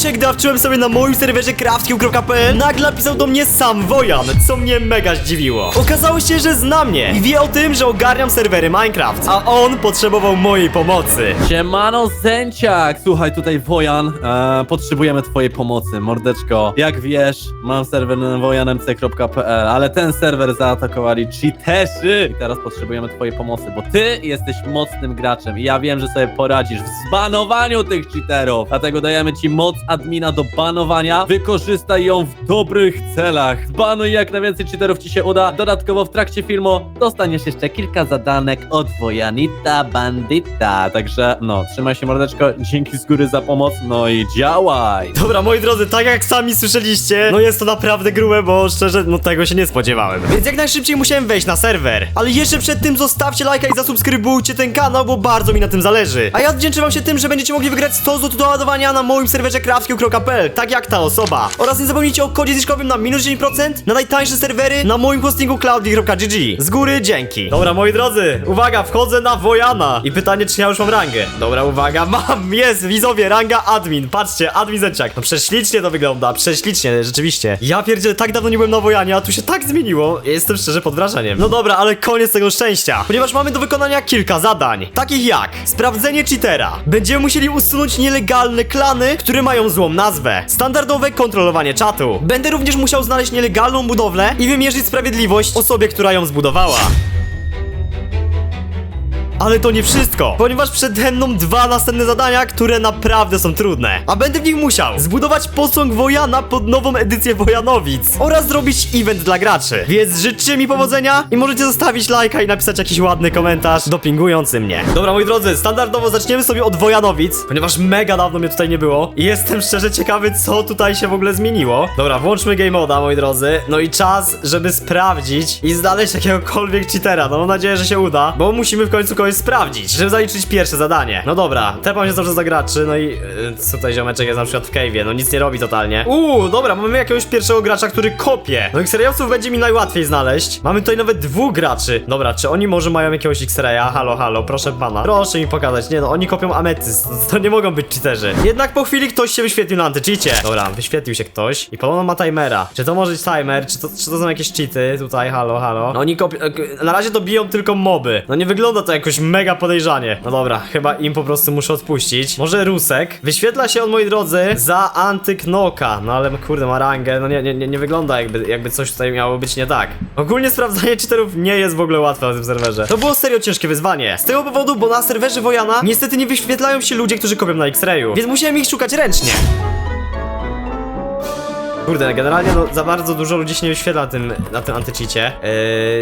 dzisiaj, gdy sobie na moim serwerze crafting.pl, nagle napisał do mnie sam Wojan, co mnie mega zdziwiło. Okazało się, że zna mnie i wie o tym, że ogarniam serwery Minecraft, a on potrzebował mojej pomocy. Siemano Zęciak! Słuchaj, tutaj Wojan, e, potrzebujemy twojej pomocy, mordeczko. Jak wiesz, mam serwer na wojanmc.pl, ale ten serwer zaatakowali cheaterzy. I teraz potrzebujemy twojej pomocy, bo ty jesteś mocnym graczem i ja wiem, że sobie poradzisz w zbanowaniu tych cheaterów. Dlatego dajemy ci moc admina do banowania. Wykorzystaj ją w dobrych celach. Zbanuj jak najwięcej cheaterów ci się uda. Dodatkowo w trakcie filmu dostaniesz jeszcze kilka zadanek od Wojanita Bandita. Także no, trzymaj się mordeczko, dzięki z góry za pomoc, no i działaj! Dobra, moi drodzy, tak jak sami słyszeliście, no jest to naprawdę grube, bo szczerze, no tego się nie spodziewałem. Więc jak najszybciej musiałem wejść na serwer. Ale jeszcze przed tym zostawcie lajka i zasubskrybujcie ten kanał, bo bardzo mi na tym zależy. A ja odwdzięczę wam się tym, że będziecie mogli wygrać 100 zł do ładowania na moim serwerze crafting.pl, tak jak ta osoba. Oraz nie zapomnijcie o kodzie zniżkowym na minus 10% na najtańsze serwery na moim hostingu cloudly.gg. Z góry dzięki. Dobra, moi drodzy, uwaga, wchodzę na Wojana. I pytanie, czy ja już mam rangę. Dobra, uwaga, mam, jest, widzowie, ranga admin. Patrzcie, admin zęciak. No prześlicznie to wygląda, prześlicznie, rzeczywiście. Ja pierdzielę, tak dawno nie byłem na Wojanie, a tu się tak zmieniło. Jestem szczerze pod wrażeniem. No dobra, ale koniec tego szczęścia. Ponieważ mamy do wykonania kilka zadań. Takich jak sprawdzenie cheatera. Będziemy musieli usunąć nielegalne klany, które mają złą nazwę. Standardowe kontrolowanie czatu. Będę również musiał znaleźć nielegalną budowlę i wymierzyć sprawiedliwość osobie, która ją zbudowała. Ale to nie wszystko, ponieważ przede mną dwa następne zadania, które naprawdę są trudne. A będę w nich musiał zbudować posąg Wojana pod nową edycję Wojanowic oraz zrobić event dla graczy. Więc życzcie mi powodzenia i możecie zostawić lajka i napisać jakiś ładny komentarz dopingujący mnie. Dobra, moi drodzy, standardowo zaczniemy sobie od Wojanowic, ponieważ mega dawno mnie tutaj nie było i jestem szczerze ciekawy, co tutaj się w ogóle zmieniło. Dobra, włączmy game moda, moi drodzy. No i czas, żeby sprawdzić i znaleźć jakiegokolwiek cheatera. No mam nadzieję, że się uda, bo musimy w końcu sprawdzić, żeby zaliczyć pierwsze zadanie. No dobra, tepam się zawsze za graczy, no i yy, co tutaj ziomeczek jest na przykład w cave'ie, no nic nie robi totalnie. Uuu, dobra, mamy jakiegoś pierwszego gracza, który kopie. No X-rayowców będzie mi najłatwiej znaleźć. Mamy tutaj nawet dwóch graczy. Dobra, czy oni może mają jakiegoś X-raya? Halo, halo, proszę pana. Proszę mi pokazać. Nie no, oni kopią ametyst. To nie mogą być cheaterzy. Jednak po chwili ktoś się wyświetlił na antycheacie. Dobra, wyświetlił się ktoś i podobno ma timera. Czy to może być timer? Czy to, czy to są jakieś cheaty? Tutaj, halo, halo. No oni kopią... e, Na razie to biją tylko moby. No nie wygląda to jakoś mega podejrzanie. No dobra, chyba im po prostu muszę odpuścić. Może Rusek? Wyświetla się on, moi drodzy, za antyknoka. No ale kurde, ma rangę. No nie, nie, nie, nie wygląda jakby, jakby coś tutaj miało być nie tak. Ogólnie sprawdzanie cheaterów nie jest w ogóle łatwe na tym serwerze. To było serio ciężkie wyzwanie. Z tego powodu, bo na serwerze Wojana niestety nie wyświetlają się ludzie, którzy kopią na X-rayu. Więc musiałem ich szukać ręcznie. Kurde, generalnie no, za bardzo dużo ludzi się nie wyświetla tym, na tym antycheacie.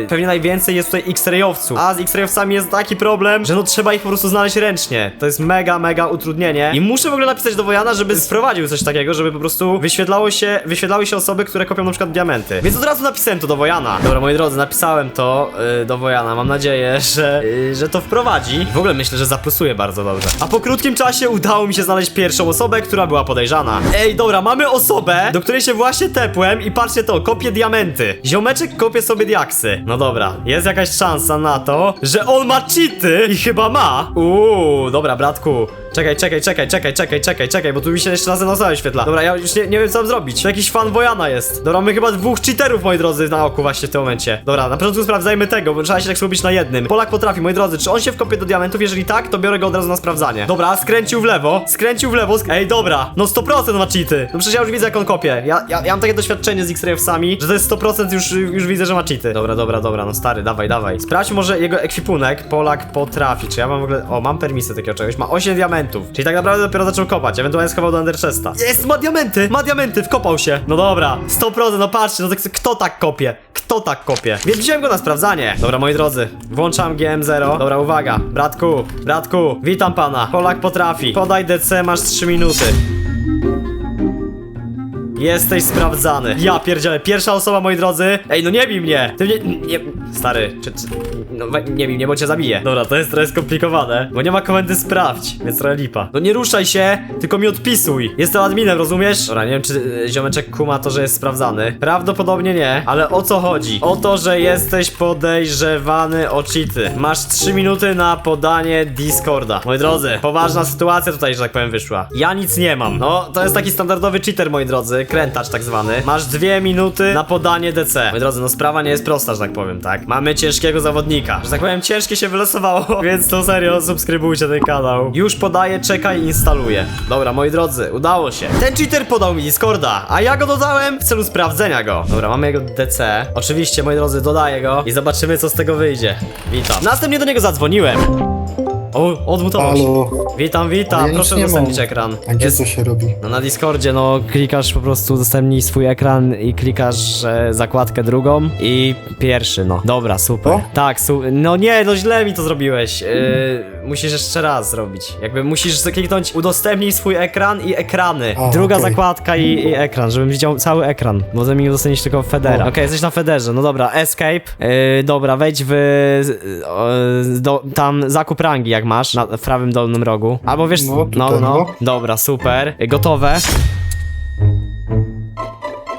Yy, pewnie najwięcej jest tutaj X-rayowców. A z X-rayowcami jest taki problem, że no trzeba ich po prostu znaleźć ręcznie. To jest mega, mega utrudnienie. I muszę w ogóle napisać do Wojana, żeby wprowadził coś takiego, żeby po prostu wyświetlało się, wyświetlały się osoby, które kopią na przykład diamenty. Więc od razu napisałem to do Wojana. Dobra, moi drodzy, napisałem to yy, do Wojana. Mam nadzieję, że, yy, że to wprowadzi. W ogóle myślę, że zaplusuje bardzo dobrze. A po krótkim czasie udało mi się znaleźć pierwszą osobę, która była podejrzana. Ej, dobra, mamy osobę, do której się właśnie tepłem i patrzcie to, kopie diamenty. Ziomeczek kopie sobie diaksy. No dobra, jest jakaś szansa na to, że on ma cheaty i chyba ma. Uuu, dobra, bratku. Czekaj, czekaj, czekaj, czekaj, czekaj, czekaj, czekaj, bo tu mi się jeszcze raz sobie świetla. Dobra, ja już nie, nie wiem co mam zrobić. To jakiś fan Wojana jest. Dobra, my chyba dwóch cheaterów, moi drodzy, na oku właśnie w tym momencie. Dobra, na początku sprawdzajmy tego, bo trzeba się tak skupić na jednym. Polak potrafi, moi drodzy, czy on się wkopie do diamentów? Jeżeli tak, to biorę go od razu na sprawdzanie. Dobra, skręcił w lewo, skręcił w lewo. Sk Ej, dobra, no 100% ma cheaty. No przecież ja już widzę jak on kopie. Ja, ja, ja mam takie doświadczenie z X-Rayowcami, że to jest 100% już, już widzę, że ma cheaty. Dobra, dobra, dobra, no stary, dawaj, dawaj. Sprawdź może jego ekwipunek. Polak potrafi. Czy ja mam w ogóle. O, mam takiego czegoś. Ma 8 diamentów. Czyli tak naprawdę dopiero zaczął kopać. Ewentualnie schował do Ender Chesta. Jest, ma diamenty! Ma diamenty, wkopał się. No dobra, 100%, no patrzcie, no to kto tak kopie? Kto tak kopie? Więc wziąłem go na sprawdzanie. Dobra, moi drodzy, włączam GM0. Dobra, uwaga. Bratku, bratku, witam pana. Polak potrafi. Podaj DC, masz 3 minuty. Jesteś sprawdzany. Ja pierdzielę, pierwsza osoba, moi drodzy. Ej, no nie bij mnie. Ty nie, nie stary, czy, czy no nie bij mnie, bo cię zabiję. Dobra, to jest trochę skomplikowane, bo nie ma komendy sprawdź, więc trochę lipa. No nie ruszaj się, tylko mi odpisuj. Jestem adminem, rozumiesz? Dobra, nie wiem, czy e, ziomeczek kuma to, że jest sprawdzany. Prawdopodobnie nie, ale o co chodzi? O to, że jesteś podejrzewany o cheaty. Masz 3 minuty na podanie Discorda. Moi drodzy, poważna sytuacja tutaj, że tak powiem, wyszła. Ja nic nie mam. No, to jest taki standardowy cheater, moi drodzy, krętacz tak zwany. Masz 2 minuty na podanie DC. Moi drodzy, no sprawa nie jest prosta, że tak powiem, tak? Mamy ciężkiego zawodnika. Że tak powiem, ciężkie się wylosowało, więc to serio, subskrybujcie ten kanał. Już podaję, czekaj instaluję. Dobra, moi drodzy, udało się. Ten cheater podał mi Discorda, a ja go dodałem w celu sprawdzenia go. Dobra, mamy jego DC. Oczywiście, moi drodzy, dodaję go i zobaczymy, co z tego wyjdzie. Witam. Następnie do niego zadzwoniłem. O, odmutował się. Halo, Witam, witam, Ale ja nic proszę nie udostępnić mam. ekran. a gdzie Jest- to się robi? no na Discordzie, no klikasz po prostu udostępnij swój ekran i klikasz e, zakładkę drugą i pierwszy, no. Dobra, super. To? Tak, su no nie, no źle mi to zrobiłeś. E, musisz jeszcze raz zrobić. Jakby musisz kliknąć udostępnij swój ekran i ekrany. A, Druga okej. zakładka i, i ekran, żebym widział cały ekran. Bo ze mi udostępnić tylko Federa. Okej, jesteś na Federze, no dobra, escape. E, dobra, wejdź w e, do, tam zakup rangi jak masz na, prawym dolnym rogu. Albo wiesz, No, no, no. no. Dobra, super. Gotowe.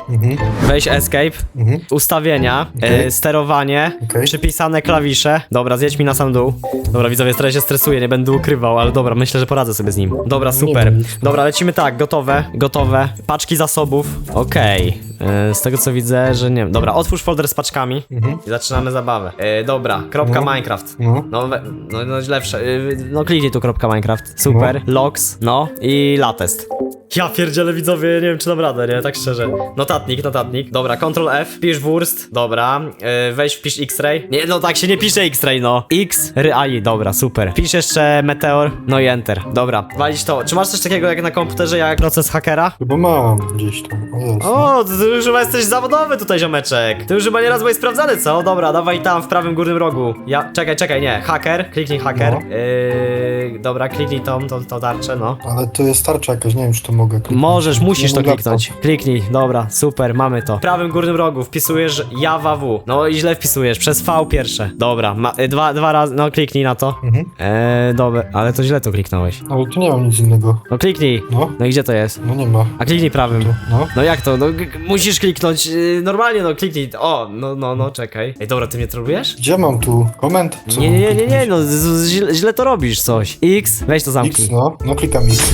Mhm, Weź escape, mhm. ustawienia, Okej. e, sterowanie, Okej. przypisane klawisze. Dobra, zjedź mi na sam dół. Dobra, widzowie, teraz się stresuję, nie będę ukrywał, ale dobra, myślę, że poradzę sobie z nim. Dobra, super. no. Dobra, lecimy tak, gotowe, gotowe. Paczki zasobów. Okej. E, Z tego co widzę, że nie wiem. Dobra, otwórz folder z paczkami Mhm. i zaczynamy zabawę. E, dobra, kropka No. Minecraft. No, No, we, no, no źle wsze- y, No kliknij tu kropka Minecraft. Super. Logs, no i latest. Ja pierdzielę widzowie, nie wiem czy dam radę, nie? Tak szczerze. Notatnik, notatnik. Dobra, Ctrl F, pisz wurst. Dobra, yy, weź wpisz X-ray. Nie, no tak się nie pisze X-ray, no. X, ry, AI, dobra, super. Pisz jeszcze Meteor, no i Enter. Dobra, walić to. Czy masz coś takiego jak na komputerze, jak proces hakera? chyba mam gdzieś tam. O, jest. O, ty już chyba jesteś zawodowy tutaj, ziomeczek. Ty już chyba nieraz byłeś sprawdzany, co? Dobra, dawaj tam, w prawym górnym rogu. Ja, czekaj, czekaj, nie. Hacker, kliknij hacker. No. Yy, dobra, kliknij tą, tą, tą tarczę, no. Ale to jest tarcza jakaś, nie wiem czy to mogę kliknąć. Możesz, musisz to kliknąć. Kliknij, dobra, super, mamy to. W prawym górnym rogu wpisujesz Java W. No i źle wpisujesz, przez V pierwsze. Dobra, ma, y, dwa, dwa razy, no kliknij na to. Mhm. Eee, dobra, ale to źle to kliknąłeś. Ale tu nie mam nic innego. No kliknij. No, No i gdzie to jest? no nie ma. A kliknij prawym. Tu, no. No jak to? No g- g- musisz kliknąć yy, normalnie, no kliknij. O, no, no, no, czekaj. Ej, dobra, ty mnie trolujesz? Gdzie mam tu? Koment? Co Nie, mam nie, nie, nie, nie, kliknąć? no z, z, źle, źle to robisz coś. X, weź to zamknij. X, no. No klikam X.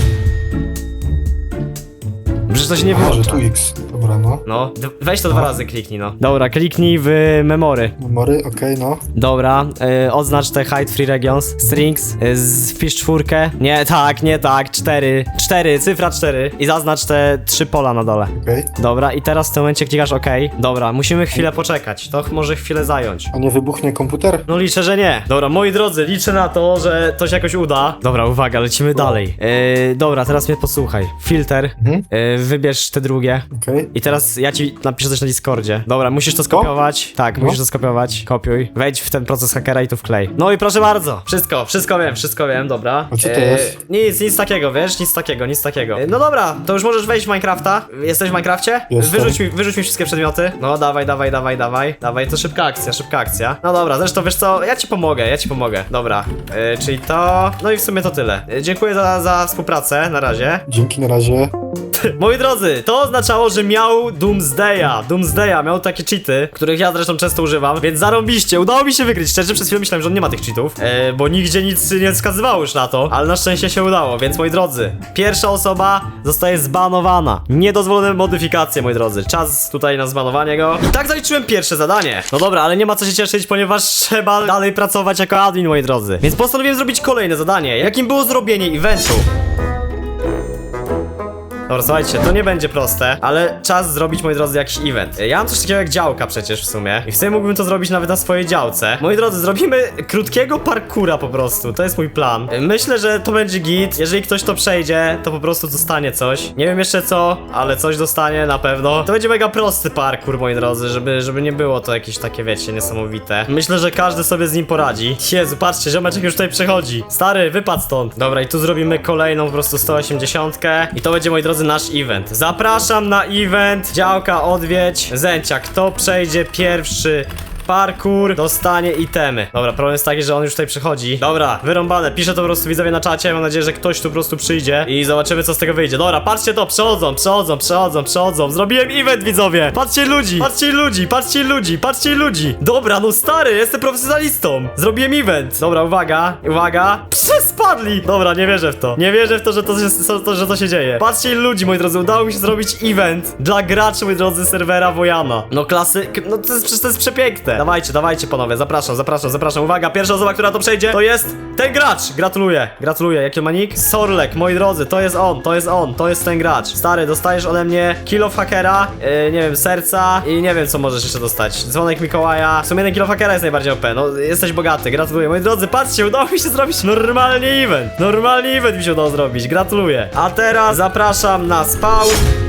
Przecież to się nie wyłącza. tu X. Dobra, no. No, d- weź to dwa razy kliknij, no. Dobra, kliknij w memory. Memory, okej, no. Dobra, y, oznacz te hide free regions, strings, y, z- wpisz czwórkę. Nie, tak, nie tak, cztery. Cztery, cyfra cztery. I zaznacz te trzy pola na dole. Okej. Dobra, i teraz w tym momencie klikasz OK. Dobra, musimy chwilę poczekać. To ch- może chwilę zająć. A nie wybuchnie komputer? No liczę, że nie. Dobra, moi drodzy, liczę na to, że to się jakoś uda. Dobra, uwaga, lecimy dalej. Yy, dobra, teraz mnie posłuchaj. Filter, Mhm. yy, wybierz te drugie. Okej. I teraz ja ci napiszę coś na Discordzie. Dobra, musisz to skopiować. Tak, No. musisz to skopiować. Kopiuj. Wejdź w ten proces hakera i tu wklej. No i proszę bardzo. Wszystko, wszystko wiem, wszystko wiem, dobra. A co to jest? Nic, nic takiego, wiesz? Nic takiego, nic takiego. E, No dobra, to już możesz wejść w Minecrafta. Jesteś w Minecrafcie? Jestem. Wyrzuć mi, wyrzuć mi wszystkie przedmioty. No dawaj, dawaj, dawaj, dawaj. Dawaj, to szybka akcja, szybka akcja. No dobra, zresztą wiesz co, ja ci pomogę, ja ci pomogę. Dobra, e, czyli to... No i w sumie to tyle. E, dziękuję za, za współpracę, na razie. Dzięki na razie. Moi drodzy, to oznaczało, że miał Doomsdaya. Doomsdaya miał takie cheaty, których ja zresztą często używam, więc zarąbiście, udało mi się wykryć. Szczerze, przez chwilę myślałem, że on nie ma tych cheatów, e, bo nigdzie nic nie wskazywało już na to, ale na szczęście się udało, więc moi drodzy, pierwsza osoba zostaje zbanowana. Niedozwolone modyfikacje, moi drodzy. Czas tutaj na zbanowanie go. I tak zaliczyłem pierwsze zadanie. No dobra, ale nie ma co się cieszyć, ponieważ trzeba dalej pracować jako admin, moi drodzy. Więc postanowiłem zrobić kolejne zadanie, jakim było zrobienie eventu. Dobra, słuchajcie, to nie będzie proste, ale czas zrobić, moi drodzy, jakiś event. Ja mam coś takiego jak działka przecież w sumie. I w sumie mógłbym to zrobić nawet na swojej działce. Moi drodzy, zrobimy krótkiego parkura po prostu. To jest mój plan. Myślę, że to będzie git. Jeżeli ktoś to przejdzie, to po prostu dostanie coś. Nie wiem jeszcze co, ale coś dostanie na pewno. To będzie mega prosty parkour, moi drodzy, żeby, żeby nie było to jakieś takie, wiecie, niesamowite. Myślę, że każdy sobie z nim poradzi. Jezu, patrzcie, ziomeczek już tutaj przechodzi. Stary, wypadł stąd. Dobra, i tu zrobimy kolejną po prostu 180 i to będzie, moi drodzy, drodzy, nasz event. Zapraszam na event, działka odwiedź, Zęcia, kto przejdzie pierwszy Parkour dostanie itemy. Dobra, problem jest taki, że on już tutaj przychodzi. Dobra, wyrąbane. Piszę to po prostu widzowie na czacie. Mam nadzieję, że ktoś tu po prostu przyjdzie i zobaczymy, co z tego wyjdzie. Dobra, patrzcie to, przechodzą, przechodzą, przechodzą, przechodzą. Zrobiłem event, widzowie. Patrzcie ludzi, patrzcie ludzi, patrzcie ludzi, patrzcie ludzi. Dobra, no stary, jestem profesjonalistą. Zrobiłem event. Dobra, uwaga, uwaga. Psy spadli. Dobra, nie wierzę w to. Nie wierzę w to, że to, się, to, że to się dzieje. Patrzcie ludzi, moi drodzy. Udało mi się zrobić event dla graczy, moi drodzy, serwera Wojana. No klasy, no to jest, to jest przepiękne. Dawajcie, dawajcie panowie, zapraszam, zapraszam, zapraszam. Uwaga, pierwsza osoba, która to przejdzie, to jest ten gracz. Gratuluję, gratuluję. Jaki ma nick? Sorlek, moi drodzy, to jest on, to jest on, to jest ten gracz. Stary, dostajesz ode mnie kill of hackera, yy, nie wiem, serca i nie wiem, co możesz jeszcze dostać. Dzwonek Mikołaja. W sumie jeden kill of hackera jest najbardziej OP. No, jesteś bogaty, gratuluję. Moi drodzy, patrzcie, udało mi się zrobić normalnie event. Normalnie event mi się udało zrobić, gratuluję. A teraz zapraszam na spawn.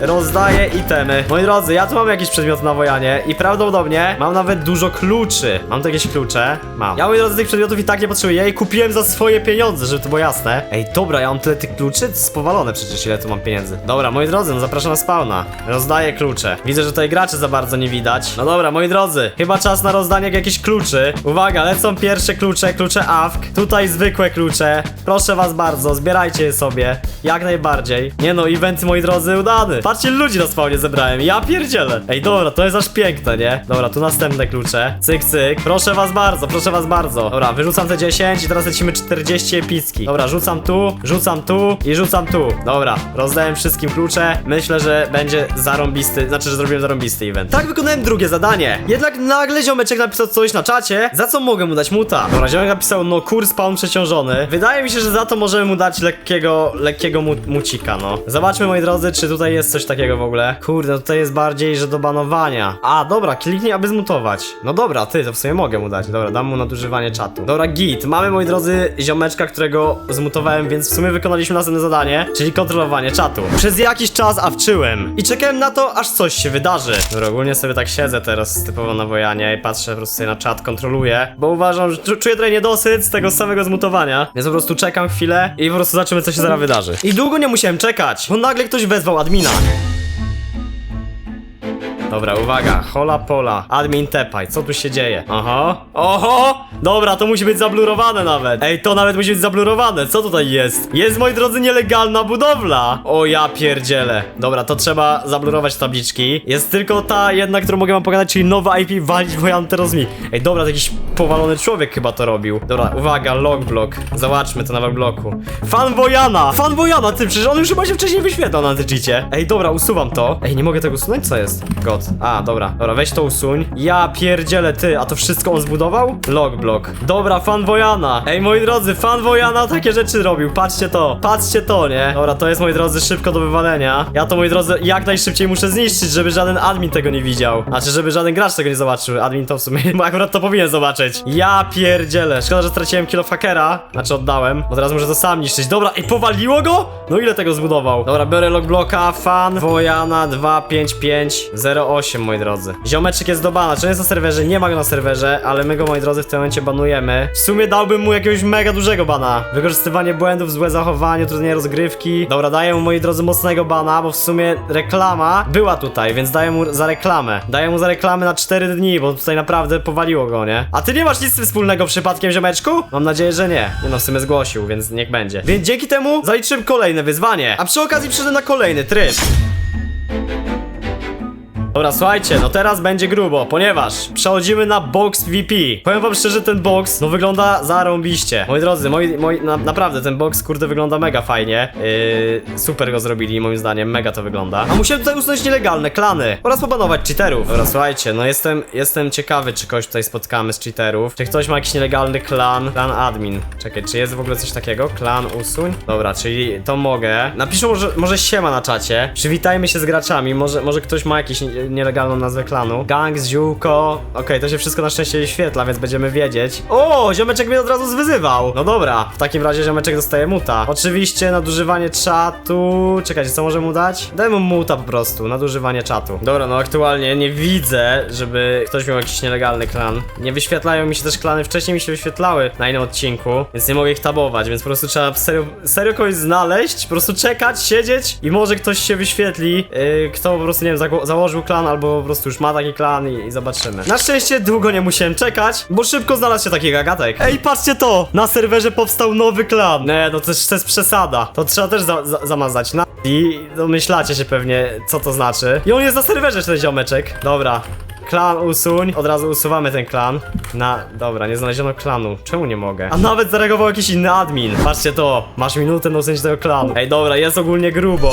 Rozdaję itemy. Moi drodzy, ja tu mam jakiś przedmiot na wojanie i prawdopodobnie mam nawet dużo kluczy. Mam tu jakieś klucze? Mam. Ja, moi drodzy, tych przedmiotów i tak nie potrzebuję. Ja je kupiłem za swoje pieniądze, żeby to było jasne. Ej, dobra, ja mam tyle tych kluczy? To jest powalone przecież, ile tu mam pieniędzy. Dobra, moi drodzy, no zapraszam na spawna. Rozdaję klucze. Widzę, że tutaj graczy za bardzo nie widać. No dobra, moi drodzy, chyba czas na rozdanie jakichś kluczy. Uwaga, lecą pierwsze klucze, klucze AFK. Tutaj zwykłe klucze. Proszę was bardzo, zbierajcie je sobie. Jak najbardziej. Nie no, event, moi drodzy, udany. Patrzcie, ludzi na spawnie zebrałem. Ja pierdzielę. Ej, dobra, to jest aż piękne, nie? Dobra, tu następne klucze. Cyk, cyk. Proszę was bardzo, proszę was bardzo. Dobra, wyrzucam te 10 i teraz lecimy 40 epicki. Dobra, rzucam tu, rzucam tu i rzucam tu. Dobra, rozdałem wszystkim klucze. Myślę, że będzie zarąbisty, znaczy, że zrobiłem zarąbisty event. Tak wykonałem drugie zadanie. Jednak nagle ziomeczek napisał coś na czacie, za co mogę mu dać muta. Dobra, ziomek napisał, no kur spawn przeciążony. Wydaje mi się, że za to możemy mu dać lekkiego, lekkiego mu mucika, no. Zobaczmy, moi drodzy, czy tutaj jest coś takiego w ogóle. Kurde, tutaj jest bardziej, że do banowania. A, dobra, kliknij, aby zmutować. No dobra, ty, to w sumie mogę mu dać. Dobra, dam mu nadużywanie czatu. Dobra, git. Mamy, moi drodzy, ziomeczka, którego zmutowałem, więc w sumie wykonaliśmy następne zadanie, czyli kontrolowanie czatu. Przez jakiś czas awczyłem i czekałem na to, aż coś się wydarzy. Dobra, ogólnie sobie tak siedzę teraz typowo na wojanie i patrzę po prostu sobie na czat, kontroluję, bo uważam, że czu- czuję trochę niedosyt z tego samego zmutowania, więc po prostu czekam chwilę i po prostu zobaczymy, co się zaraz wydarzy. I długo nie musiałem czekać, bo nagle ktoś wezwał admina. Dobra, uwaga, hola pola, admin tepaj, co tu się dzieje? Oho, oho, dobra, to musi być zablurowane nawet. Ej, to nawet musi być zablurowane, co tutaj jest? Jest, moi drodzy, nielegalna budowla. O ja pierdzielę. Dobra, to trzeba zablurować tabliczki. Jest tylko ta jedna, którą mogę wam pokazać, czyli nowa IP walić teraz mi. Ej, dobra, to jakiś powalony człowiek chyba to robił. Dobra, uwaga, logblock, zobaczmy to na logbloku. Fan Wojana, fan Wojana, ty, przecież on już chyba się wcześniej wyświetlał na antycheacie. Ej, dobra, usuwam to. Ej, nie mogę tego usunąć, co jest? God. A, dobra, dobra, weź to usuń. Ja pierdzielę, ty, a to wszystko on zbudował? Logblock. Dobra, fan Wojana. Ej, moi drodzy, fan Wojana takie rzeczy robił. Patrzcie to, patrzcie to, nie? Dobra, to jest, moi drodzy, szybko do wywalenia. Ja to, moi drodzy, jak najszybciej muszę zniszczyć, żeby żaden admin tego nie widział. Znaczy, żeby żaden gracz tego nie zobaczył. Admin to w sumie, bo akurat to powinien zobaczyć. Ja pierdzielę. Szkoda, że straciłem kilo hackera. Znaczy, oddałem, bo teraz muszę to sam niszczyć. Dobra, i powaliło go? No ile tego zbudował? Dobra, biorę logblocka, fan Wojana 25508, moi drodzy. Ziomeczek jest do bana, czy on jest na serwerze? Nie ma go na serwerze, ale my go, moi drodzy, w tym momencie banujemy. W sumie dałbym mu jakiegoś mega dużego bana. Wykorzystywanie błędów, złe zachowanie, utrudnienie rozgrywki. Dobra, daję mu, moi drodzy, mocnego bana, bo w sumie reklama była tutaj, więc daję mu za reklamę. Daję mu za reklamę na 4 dni, bo tutaj naprawdę powaliło go, nie? A ty nie masz nic wspólnego przypadkiem, ziomeczku? Mam nadzieję, że nie. Nie no, w sumie zgłosił, więc niech będzie. Więc dzięki temu zaliczyłem kolejne wyzwanie. A przy okazji przyszedłem na kolejny tryb. Dobra, słuchajcie, no teraz będzie grubo, ponieważ przechodzimy na box VP. Powiem wam szczerze, ten box, no wygląda zarąbiście. Moi drodzy, moi, moi, na, naprawdę, ten box, kurde, wygląda mega fajnie. Yy, super go zrobili, moim zdaniem, mega to wygląda. A musiałem tutaj usunąć nielegalne klany oraz pobanować cheaterów. Dobra, słuchajcie, no jestem, jestem ciekawy, czy kogoś tutaj spotkamy z cheaterów. Czy ktoś ma jakiś nielegalny klan, klan admin. Czekaj, czy jest w ogóle coś takiego? Klan usuń? Dobra, czyli to mogę. Napiszą może, może siema na czacie. Przywitajmy się z graczami, może, może ktoś ma jakiś nielegalną nazwę klanu. Gang, ziółko. Okej, to się wszystko na szczęście wyświetla, więc będziemy wiedzieć. O, ziomeczek mnie od razu zwyzywał. No dobra, w takim razie ziomeczek dostaje muta. Oczywiście nadużywanie czatu. Czekajcie, co może mu dać? Daj mu muta po prostu, nadużywanie czatu. Dobra, no aktualnie nie widzę, żeby ktoś miał jakiś nielegalny klan. Nie wyświetlają mi się też klany, wcześniej mi się wyświetlały na innym odcinku, więc nie mogę ich tabować, więc po prostu trzeba serio, serio kogoś znaleźć, po prostu czekać, siedzieć i może ktoś się wyświetli, yy, kto po prostu, nie wiem, zago- założył klan albo po prostu już ma taki klan i, i zobaczymy. Na szczęście długo nie musiałem czekać, bo szybko znalazł się taki gagatek. Ej, patrzcie to! Na serwerze powstał nowy klan! Nie, no to, to jest przesada. To trzeba też za za zamazać. Na i domyślacie się pewnie, co to znaczy. I on jest na serwerze, ten ziomeczek. Dobra. Klan usuń. Od razu usuwamy ten klan. Na. Dobra, nie znaleziono klanu. Czemu nie mogę? A nawet zareagował jakiś inny admin. Patrzcie to. Masz minutę na usunięcie tego klanu. Ej, dobra, jest ogólnie grubo.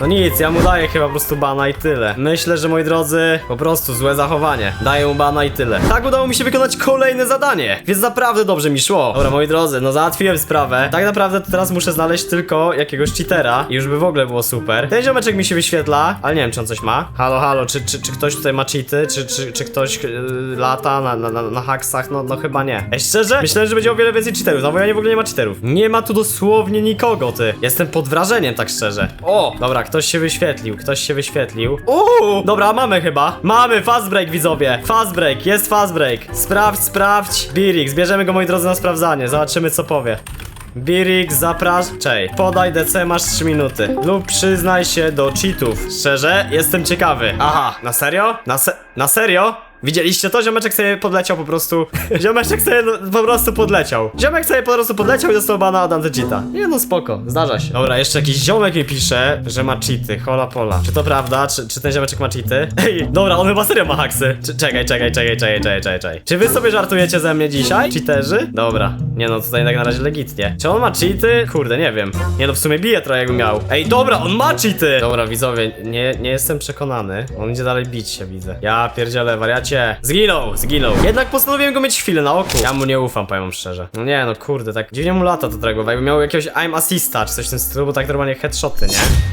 No nic, ja mu daję chyba po prostu bana i tyle. Myślę, że moi drodzy, po prostu złe zachowanie. Daję mu bana i tyle. Tak udało mi się wykonać kolejne zadanie, więc naprawdę dobrze mi szło. Dobra, moi drodzy, no załatwiłem sprawę. Tak naprawdę to teraz muszę znaleźć tylko jakiegoś cheatera i już by w ogóle było super. Ten ziomeczek mi się wyświetla, ale nie wiem, czy on coś ma. Halo, halo, czy, czy, czy ktoś tutaj ma cheaty? Czy, czy, czy ktoś yy, lata na, na, na, na haksach? No, no chyba nie. Ej, szczerze? Myślałem, że będzie o wiele więcej cheaterów, no bo ja nie w ogóle nie ma cheaterów. Nie ma tu dosłownie nikogo, ty. Jestem pod wrażeniem, tak szczerze. O, dobra, ktoś się wyświetlił, ktoś się wyświetlił. Uuu, dobra, mamy chyba. Mamy fast break, widzowie. Fast break, jest fast break. Sprawdź, sprawdź. Birik, zbierzemy go, moi drodzy, na sprawdzanie. Zobaczymy, co powie. Birik, zaprasz... Czej. Podaj DC, masz 3 minuty. Lub przyznaj się do cheatów. Szczerze, jestem ciekawy. Aha, na serio? Na, se na serio? Widzieliście to? Ziomeczek sobie podleciał po prostu. Ziomeczek sobie no, po prostu podleciał. Ziomek sobie po prostu podleciał i dostał bana od Antycheata. Nie no spoko, zdarza się. Dobra, jeszcze jakiś ziomek mi pisze, że ma cheaty. Hola pola. Czy to prawda? Czy, czy ten ziomeczek ma cheaty? Ej, dobra, on chyba serio ma haksy. Czy, czekaj, czekaj, czekaj, czekaj, czekaj, czekaj, czekaj. Czy wy sobie żartujecie ze mnie dzisiaj? Cheaterzy? Dobra. Nie no, tutaj tak na razie legitnie. Czy on ma cheaty? Kurde, nie wiem. Nie no, w sumie bije trochę jakby miał. Ej, dobra, on ma cheaty! Dobra, widzowie, nie, nie jestem przekonany. On idzie dalej bić się, widzę. Ja pierdzielę, wariacie. Zginął, zginął. Jednak postanowiłem go mieć chwilę na oku. Ja mu nie ufam, powiem szczerze. No nie no, kurde, tak dziwnie mu lata to dragów. Jakby miał jakiegoś I'm assista, czy coś w tym stylu, bo tak normalnie headshoty, nie?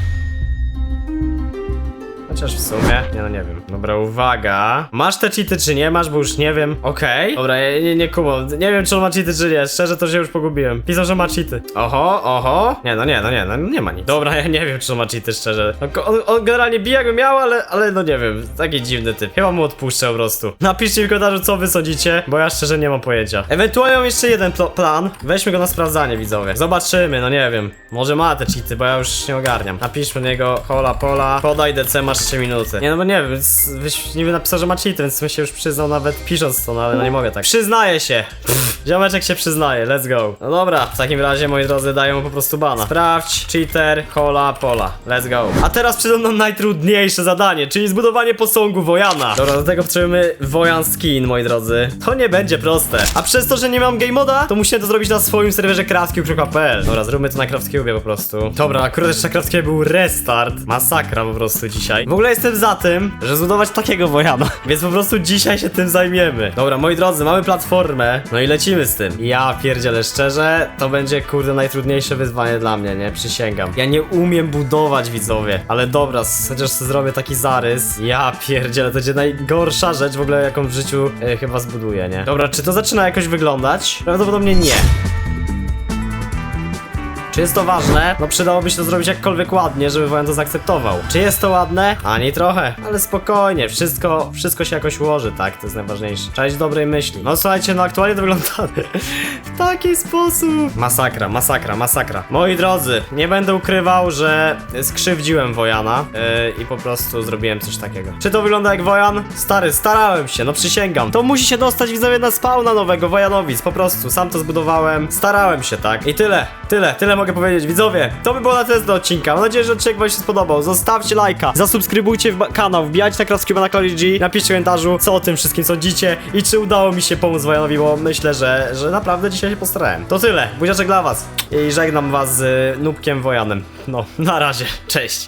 Chociaż w sumie, nie no nie wiem. Dobra, uwaga. Masz te cheaty czy nie masz, bo już nie wiem. Okej. Dobra, ja nie, nie kumam. Nie wiem czy on ma cheaty czy nie. Szczerze to się już pogubiłem. Pisał, że ma cheaty. Oho, oho. Nie no nie, no nie, no nie ma nic. Dobra, ja nie wiem czy on ma cheaty, szczerze. No, on, on generalnie bije jakby miał, ale, ale no nie wiem. Taki dziwny typ. Chyba mu odpuszczę po prostu. Napiszcie w komentarzu co wy sądzicie, bo ja szczerze nie mam pojęcia. Ewentualnie mam jeszcze jeden pl- plan. Weźmy go na sprawdzanie, widzowie. Zobaczymy, no nie wiem. Może ma te cheaty, bo ja już nie ogarniam. Napiszmy niego hola pola. Podaj DC, masz 3 minuty. Nie no bo nie wiem, więc wyś- niby napisał, że ma cheaty, więc bym się już przyznał nawet pisząc to, no ale no nie mogę tak. Przyznaję się. Pff, ziomeczek się przyznaje, let's go. No dobra, w takim razie moi drodzy dają mu po prostu bana. Sprawdź, cheater, hola pola. Let's go. A teraz przyjdą nam najtrudniejsze zadanie, czyli zbudowanie posągu Wojana. Dobra, do tego potrzebujemy Wojan skin, moi drodzy. To nie będzie proste. A przez to, że nie mam game moda, to musiałem to zrobić na swoim serwerze craftcube.pl. Dobra, zróbmy to na craftcube po prostu. Dobra, akurat jeszcze na craftcube był restart. Masakra po prostu dzisiaj. W ogóle jestem za tym, że zbudować takiego Wojana. Więc po prostu dzisiaj się tym zajmiemy. Dobra, moi drodzy, mamy platformę. No i lecimy z tym. Ja pierdzielę szczerze, to będzie kurde najtrudniejsze wyzwanie dla mnie, nie? Przysięgam. Ja nie umiem budować, widzowie. Ale dobra, chociaż zrobię taki zarys. Ja pierdzielę, to będzie najgorsza rzecz w ogóle, jaką w życiu e, chyba zbuduję, nie? Dobra, czy to zaczyna jakoś wyglądać? Prawdopodobnie nie. Czy jest to ważne? No przydałoby się to zrobić jakkolwiek ładnie, żeby Wojan to zaakceptował. Czy jest to ładne? Ani trochę. Ale spokojnie, wszystko, wszystko się jakoś ułoży, tak? To jest najważniejsze. Trzeba mieć dobrej myśli. No słuchajcie, no aktualnie to wygląda w taki sposób. Masakra, masakra, masakra. Moi drodzy, nie będę ukrywał, że skrzywdziłem Wojana yy, i po prostu zrobiłem coś takiego. Czy to wygląda jak Wojan? Stary, starałem się, no przysięgam. To musi się dostać widzowie na spawna nowego Wojanowic, po prostu. Sam to zbudowałem, starałem się, tak? I tyle, tyle, tyle mogę powiedzieć. Widzowie, to by było na tyle do odcinka. Mam nadzieję, że odcinek wam się spodobał. Zostawcie lajka, zasubskrybujcie kanał, wbijajcie na Kraskiego na G, napiszcie w komentarzu, co o tym wszystkim sądzicie i czy udało mi się pomóc Wojanowi, bo myślę, że, że naprawdę dzisiaj się postarałem. To tyle, buziaczek dla was i żegnam was z y, Nubkiem Wojanem. No, na razie, cześć.